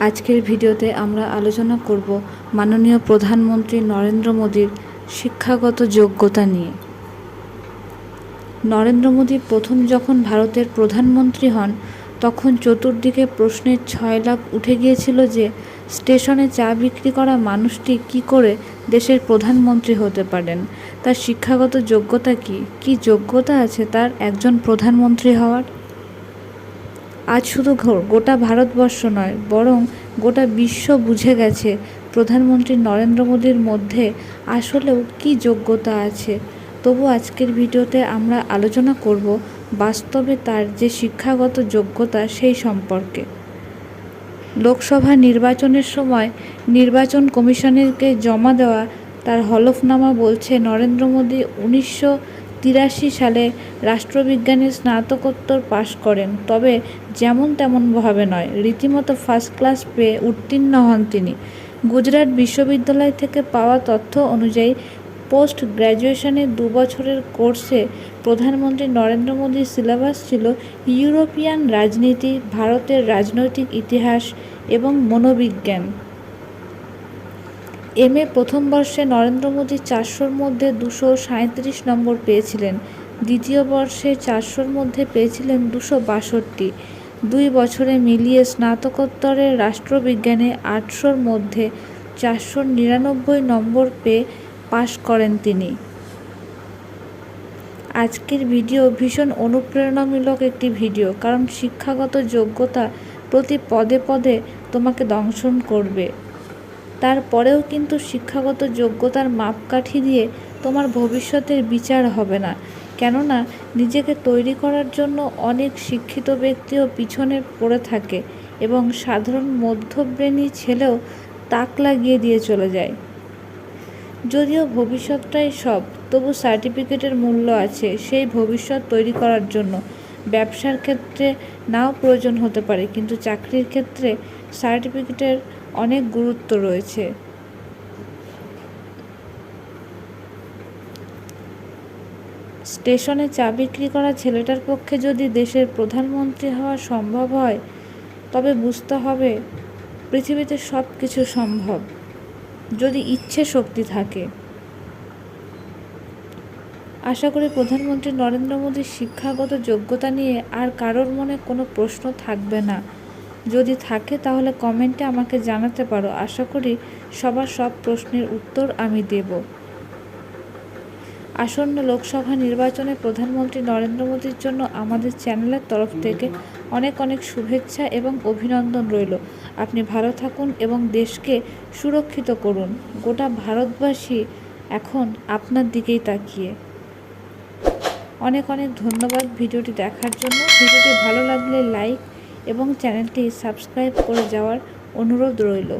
আজকের ভিডিওতে আমরা আলোচনা করব মাননীয় প্রধানমন্ত্রী নরেন্দ্র মোদীর শিক্ষাগত যোগ্যতা নিয়ে। নরেন্দ্র মোদী প্রথম যখন ভারতের প্রধানমন্ত্রী হন, তখন চতুর্দিকে প্রশ্নের ছয় লাখ উঠে গিয়েছিল যে, স্টেশনে চা বিক্রি করা মানুষটি কি করে দেশের প্রধানমন্ত্রী হতে পারেন? তার শিক্ষাগত যোগ্যতা কি? কি যোগ্যতা আছে তার একজন প্রধানমন্ত্রী হওয়ার? আজ শুধু গোটা ভারতবর্ষ নয়, বরং গোটা বিশ্ব বুঝে গেছে প্রধানমন্ত্রী নরেন্দ্র মোদীর মধ্যে আসলেও কী যোগ্যতা আছে। তবু আজকের ভিডিওতে আমরা আলোচনা করব বাস্তবে তার যে শিক্ষাগত যোগ্যতা সেই সম্পর্কে। লোকসভা নির্বাচনের সময় নির্বাচন কমিশনেরকে জমা দেওয়া তার হলফনামা বলছে, নরেন্দ্র মোদী উনিশশো তিরাশি সালে রাষ্ট্রবিজ্ঞানে স্নাতকোত্তর পাশ করেন, তবে যেমন তেমনভাবে নয়, রীতিমতো ফার্স্ট ক্লাস পেয়ে উত্তীর্ণ হন তিনি। গুজরাট বিশ্ববিদ্যালয় থেকে পাওয়া তথ্য অনুযায়ী পোস্ট গ্র্যাজুয়েশনের দু বছরের কোর্সে প্রধানমন্ত্রী নরেন্দ্র মোদীর সিলেবাস ছিল ইউরোপিয়ান রাজনীতি, ভারতের রাজনৈতিক ইতিহাস এবং মনোবিজ্ঞান। এম এ প্রথম বর্ষে নরেন্দ্র মোদী চারশোর মধ্যে দুশো সাঁত্রিশ নম্বর পেয়েছিলেন। দ্বিতীয় বর্ষে চারশোর মধ্যে পেয়েছিলেন দুশো বাষট্টি। দুই বছরে মিলিয়ে স্নাতকোত্তরে রাষ্ট্রবিজ্ঞানে আটশোর মধ্যে চারশো নিরানব্বই নম্বর পেয়ে পাশ করেন তিনি। আজকের ভিডিও ভীষণ অনুপ্রেরণামূলক একটি ভিডিও, কারণ শিক্ষাগত যোগ্যতা প্রতি পদে পদে তোমাকে দংশন করবে। তারপরেও কিন্তু শিক্ষাগত যোগ্যতার মাপকাঠি দিয়ে তোমার ভবিষ্যতের বিচার হবে না। কেননা, নিজেকে তৈরি করার জন্য অনেক শিক্ষিত ব্যক্তিও পিছনে পড়ে থাকে এবং সাধারণ মধ্যব্রেণী ছেলেও তাক লাগিয়ে দিয়ে চলে যায়। যদিও ভবিষ্যৎটাই সব, তবু সার্টিফিকেটের মূল্য আছে সেই ভবিষ্যৎ তৈরি করার জন্য। ব্যবসার ক্ষেত্রে নাও প্রয়োজন হতে পারে, কিন্তু চাকরির ক্ষেত্রে সার্টিফিকেটের অনেক গুরুত্ব রয়েছে। স্টেশনে চা বিক্রি করা ছেলেটার পক্ষে যদি দেশের প্রধানমন্ত্রী হওয়া সম্ভব হয়, তবে বুঝতে হবে পৃথিবীতে সব কিছু সম্ভব, যদি ইচ্ছে শক্তি থাকে। আশা করি প্রধানমন্ত্রী নরেন্দ্র মোদীর শিক্ষাগত যোগ্যতা নিয়ে আর কারোর মনে কোনো প্রশ্ন থাকবে না। যদি থাকে তাহলে কমেন্টে আমাকে জানাতে পারো। আশা করি সবার সব প্রশ্নের উত্তর আমি দেব। আসন্ন লোকসভা নির্বাচনে প্রধানমন্ত্রী নরেন্দ্র মোদীর জন্য আমাদের চ্যানেলের তরফ থেকে অনেক অনেক শুভেচ্ছা এবং অভিনন্দন রইল। আপনি ভালো থাকুন এবং দেশকে সুরক্ষিত করুন। গোটা ভারতবাসী এখন আপনার দিকেই তাকিয়ে। অনেক অনেক ধন্যবাদ ভিডিওটি দেখার জন্য। ভিডিওটি ভালো লাগলে লাইক এবং চ্যানেলটি সাবস্ক্রাইব করে যাওয়ার অনুরোধ রইল।